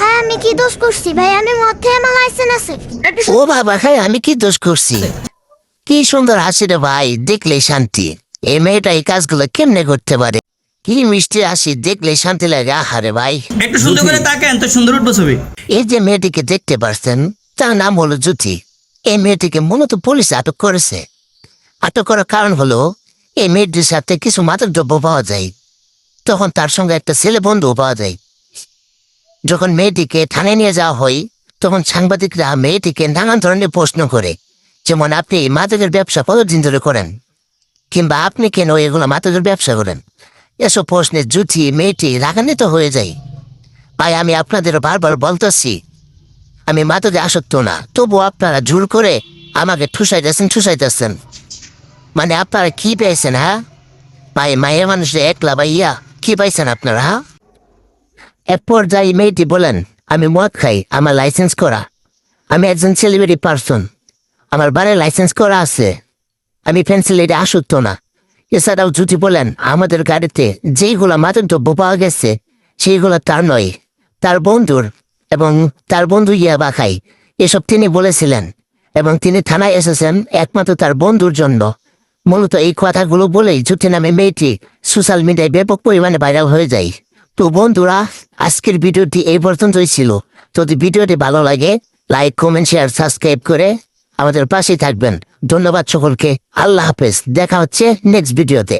খাই আমি কি দোষ করছি? ভাই আমি মদ খেয়ে আমার লাইসেন্স আছে। ও বাবা খাই আমি কি দোষ করছি? কি সুন্দর হাসি রে ভাই দেখলে শান্তি। এই মেয়েটা এই কাজগুলো কেমনে করতে পারে? কি মিষ্টি হাসি দেখলে শান্তি লাগে। আহারে ভাই। একটু সুন্দর করে তাকান তো সুন্দর উঠবো ছবি। এই যে মেয়েটিকে দেখতে পারছেন তার নাম হলো জ্যোতি। এই মেয়েটিকে মূলত পুলিশ আটক করেছে। আটক করার কারণ হলো এই মেয়েটির সাথে কিছু মাদক দ্রব্য পাওয়া যায়। তখন তার সঙ্গে একটা ছেলে বন্ধুও পাওয়া যায়। যখন মেয়েটিকে থানায় নিয়ে যাওয়া হয়, তখন সাংবাদিকরা মেয়েটিকে নানান ধরনের প্রশ্ন করে, যেমন আপনি মাদকের ব্যবসা কতদিন ধরে করেন? কিংবা আপনি কেন এগুলো মাদকের ব্যবসা করেন? এসব প্রশ্নে জুথি মেয়েটি রাগান্বিত হয়ে যায়। ভাই, আমি আপনাদের বারবার বলতেছি, আমি মাদকে আসক্ত না তবু আপনারা জোর করে আমাকে ঠুসাইতেছেন ঠুসাইতেছেন। মানে আপনারা কি পেয়েছেন হ্যাঁ? ভাই, মায়ের মানুষের একলা ভাইয়া, কি পাইছেন আপনারা হ্যাঁ? এক পর্যায়ে মেয়েটি বলেন, আমি মদ খাই, আমার লাইসেন্স করা। আমি একজন সেলিব্রিটি পার্সন আমার বারে লাইসেন্স করা আছে। আমি ফেন্সিলেটে আসক্ত না। এছাড়াও জুতি বলেন, আমাদের গাড়িতে যেইগুলো মাদক দ্রব্য পাওয়া গেছে, সেইগুলো তার নয়, তার বন্ধুর এবং তার বন্ধু ইয়াবা খাই। এসব তিনি বলেছিলেন এবং তিনি থানায় এসেছেন একমাত্র তার বন্ধুর জন্য। মূলত এই কথাগুলো বলেই জুতি নামে মেয়েটি সোশ্যাল মিডিয়ায় ব্যাপক পরিমাণে ভাইরাল হয়ে যায়। তো বন্ধুরা, আজকের ভিডিওটি এই পর্যন্তই ছিল। যদি ভিডিওটি ভালো লাগে লাইক কমেন্ট শেয়ার সাবস্ক্রাইব করে আমাদের পাশেই থাকবেন। ধন্যবাদ সকলকে। আল্লাহ হাফেজ। দেখা হচ্ছে নেক্সট ভিডিওতে